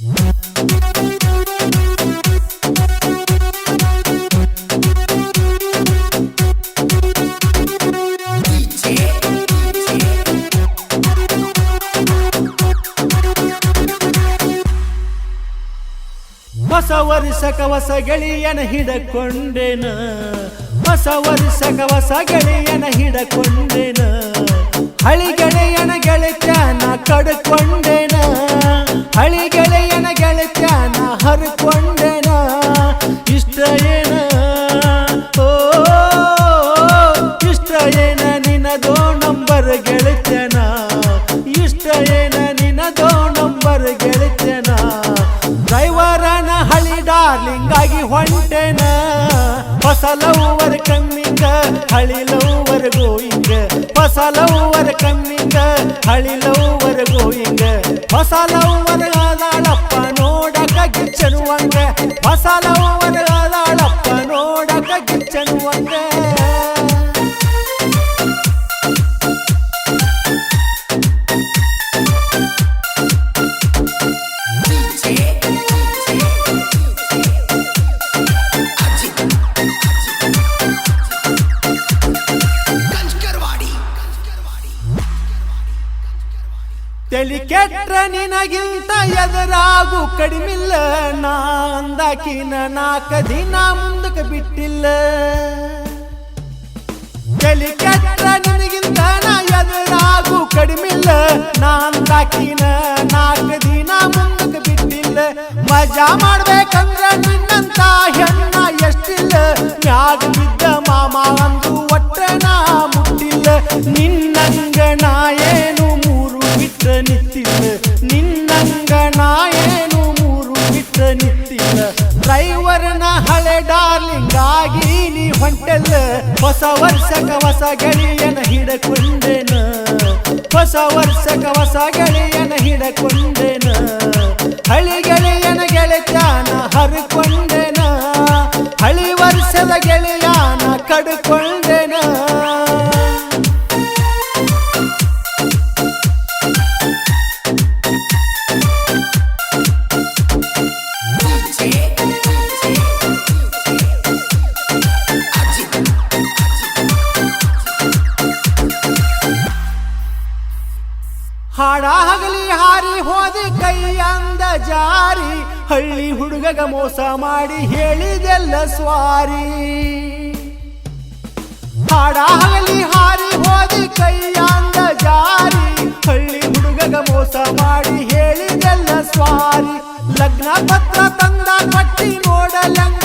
ಹೊಸ ವರ್ಷ ಕವಸ ಗೆಳೆಯನ ಹಿಡಕೊಂಡೆನ ಹೊಸ ವರ್ಷ ಕವಸ ಗೆಳೆಯನ ಹಿಡಕೊಂಡೆನ, ಹಳಿ ಗೆಳೆಯನ ಗೆಳೆತನ ಕಡ್ಕೊಂಡೆನ, ಹಳಿ ಹರ್ಕೊಂಡೆನ? ಇಷ್ಟ ಏನ ಓ ಇಷ್ಟ ಏನ ನಿನದೋ ನಂಬರ್ ಗೆಳೆತನ? ಇಷ್ಟ ಏನ ನಿನದೋ ನಂಬರ್ ಗೆಳೆತನ? ಡ್ರೈವರನ ಹಳಿ ಡಾರ್ಲಿಂಗ್ ಆಗಿ ಹೊಂಟೆನ? ಹೊಸ ಲವರ್ ಕಮ್ಮಿಂಗ ಹಳಿ ಲವರ್ ಗೋಯಿಂಗ. ಹೊಸ ಲವರ್ ಕಮ್ಮಿಂಗ ಹಳಿ ಲವರ್ ಗೋಯಿಂಗ. ಹೊಸ ಲವರ್ ಆದಾಳಪ್ಪ ಗಿಚ್ಚನುವಂಗ ಹೊಸ ಕೆಟ್ರ ನಿನಗಿಂತ ಎದುರಾಗು ಕಡಿಮಿಲ್ಲ. ನಾ ಅಂದಾಕಿನ ನಾಲ್ಕ ದಿನ ಮುಂದಕ್ಕೆ ಬಿಟ್ಟಿಲ್ಲ. ತಲಿ ಕೆಟ್ಟ ನಿನಗಿಂತ ನಾ ಎದುರಾಗು ಕಡಿಮಿಲ್ಲ. ನಾ ಅಂದಾಕಿನ ನಾಲ್ಕ ದಿನ ಮುಂದಕ್ಕೆ ಬಿಟ್ಟಿಲ್ಲ. ಮಜಾ ಮಾಡ್ಬೇಕಂದ್ರ ನಿನ್ನಂತ ಹೆಣ್ಣ ಎಷ್ಟಿಲ್ಲ. ಯಾಗ ಬಿದ್ದ ನಿತ್ತಿಲ್ಲ ಡ್ರೈವರ್ನ ಹಳೆ ಡಾರ್ಲಿಂಗ್ ಆಗಿ ನೀ ಹೊಂಟೆಲ್. ಹೊಸ ವರ್ಷಕ ಹೊಸ ಗೆಳೆಯನ ಹಿಡಕೊಂಡೆನ. ಹೊಸ ವರ್ಷಕ ಹೊಸ ಗೆಳೆಯನ ಹಿಡಕೊಂಡೆನ. ಹಳಿ ಗೆಳೆಯನ ಗೆಳೆತಾನ ಹರಿಕೊಂಡೇನ. ಹಳಿ ವರ್ಷದ ಗೆಳೆಯನ ಕಡ್ಕೊಂಡೆನ. ಹಾಡಾಗಲಿ ಹಾರಿ ಹೋದಿ ಕೈಯಂದ ಜಾರಿ, ಹಳ್ಳಿ ಹುಡುಗಗ ಮೋಸ ಮಾಡಿ ಹೇಳಿದೆಲ್ಲ ಸ್ವಾರಿ. ಹಾಡಾಗಲಿ ಹಾರಿ ಹೋದಿ ಕೈಯಂದ ಜಾರಿ, ಹಳ್ಳಿ ಹುಡುಗಗ ಮೋಸ ಮಾಡಿ ಹೇಳಿದೆಲ್ಲ ಸ್ವಾರಿ. ಲಗ್ನ ಪತ್ರ ತಂದ ಕಟ್ಟಿ ನೋಡಲಂಗ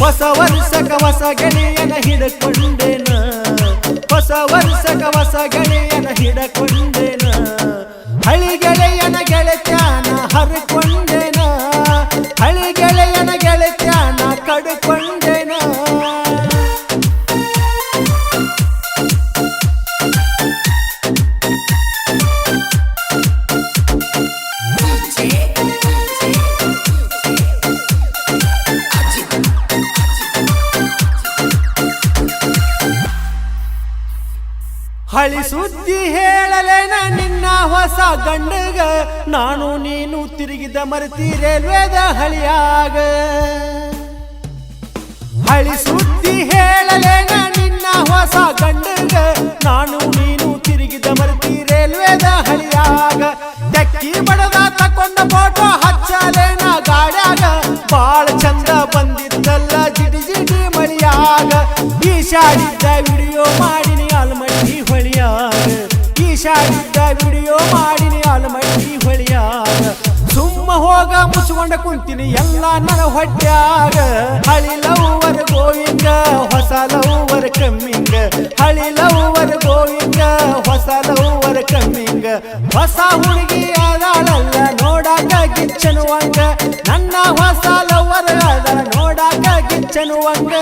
ಹೊಸ ವರ್ಷಕ ಹೊಸ ಗೆಳೆಯನ ಹಿಡಕೊಂಡೇನ. ಹೊಸ ವರ್ಷಕ ಹೊಸ ಗೆಳೆಯನ ಹಿಡಕೊಂಡೇನ. ಹಳಿ ಹಳಿ ಸುದ್ದಿ ಹೇಳಲೇನ ನಿನ್ನ ಹೊಸ ಗಂಡಗ? ನಾನು ನೀನು ತಿರುಗಿದ ಮರೆತಿ ರೈಲ್ವೇದ ಹಳಿಯಾಗ. ಹಳಿ ಸುದ್ದಿ ಹೇಳಲೇನ ನಿನ್ನ ಹೊಸ ಗಂಡಗ? ನಾನು ನೀನು ತಿರುಗಿದ ಮರೆತಿ ರೈಲ್ವೇದ ಹಳಿಯಾಗ. ತೆಕ್ಕಿ ಬಡದ ತಕೊಂಡ ಫೋಟೋ ಹಚ್ಚಲೇನ ಗಾಡ್ಯಾಗ? ಬಾಳ ಚಂದ ಬಂದಿದ್ದಲ್ಲ ಜಿಡಿ ಜಿಡಿ ಮಳಿಯಾಗ. ಈ ವಿಡಿಯೋ ಈಶಾಡಿದ್ದ ವಿಡಿಯೋ ಮಾಡಿನಿ, ಆಲ್ಮಟ್ಟಿ ಹೊಳಿಯಾಗ. ಸುಮ್ಮ ಹೋಗ ಮುಚ್ಕೊಂಡ ಕುಂತೀನಿ, ಎಲ್ಲ ನನ್ನ ಹೊಟ್ಯಾಗ. ಹಳಿ ಲವ್ವರ್ ಗೋವಿಂದ, ಹೊಸ ಲವ್ವರ್ ಕಮ್ಮಿಂಗ ಹಳಿ ಲವ್ವರ್ ಗೋವಿಂದ, ಹೊಸ ಲವ್ವರ್ ಕಮ್ಮಿಂಗ ಹೊಸ ಹುಡುಗಿ ಆದಾಳಲ್ಲ ನೋಡಾಕ ಗಿಚ್ಚನುವಂಗ ನನ್ನ ಹೊಸ ಲವ್ವರ್ ಆದ ನೋಡಾಕ ಗಿಚ್ಚನುವಂಗ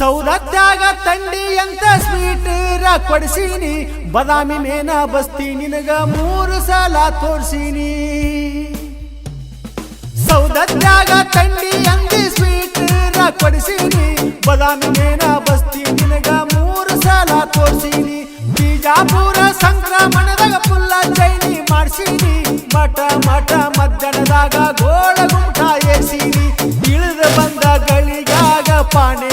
ಸೌದತ್ಯಾಗ ತಂಡಿ ಅಂತ ಸ್ವೀಟ್ ರ ಕೊಡಿಸೀನಿ. ಬದಾಮಿ ಮೇನ ಬಸ್ತಿ ನಿನಗ ಮೂರು ಸಲ ತೋರ್ಸೀನಿ. ಸೌದತ್ಯಾಗ ತಂಡಿ ಅಂತ ಸ್ವೀಟ್ ರ ಕೊಡಿಸೀನಿ. ಬದಾಮಿ ಮೇನ ಬಸ್ತಿ ನಿನಗ ಮೂರು ಸಲ ತೋರ್ಸೀನಿ. ಬಿಜಾಪುರ ಸಂಕ್ರಮಣದಾಗ ಪುಲ್ಲ ಚೈನಿ ಮಾಡ್ಸೀನಿ. ಮಠ ಮಠ ಮಧ್ಯಾಹ್ನದಾಗ ಗೋಳ ಗುಂಟ ಏಸೀನಿ ಇಳಿದು ಬಂದ ಗಳಿಗಾಗ ಪೂರಿ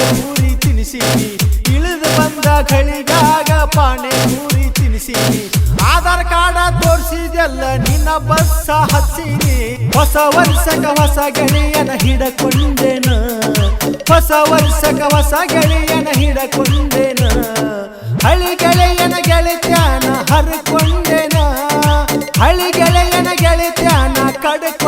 ತಿನಿಸೀನಿ ಇಳಿದು ಬಂದ ಗಳಿಗಾಗ ಪಾಣೆ ಪೂರಿ ತಿನಿಸೀನಿ ಆಧಾರ್ ಕಾರ್ಡ ತೋರಿಸಿದೆಲ್ಲ ನಿನ್ನ ಬಸ್ಸ ಹಚ್ಚಿನಿ ಹೊಸ ವರ್ಷಕ ಹೊಸ ಗೆಳೆಯನ ಹಿಡಕೊಂಡೆನ. ಹೊಸ ವರ್ಷಕ ಹೊಸ ಗೆಳೆಯನ ಹಿಡಕೊಂಡೆನ. ಹಳಿ ಗೆಳೆಯನ ಗೆಳೆತ್ಯಾನ ಹರ್ಕೊಂಡೆನ. ಹಳಿ ಗೆಳೆಯನ ಗೆಳೆತ್ಯಾನ ಕಡ್ಕೊಂಡೆನ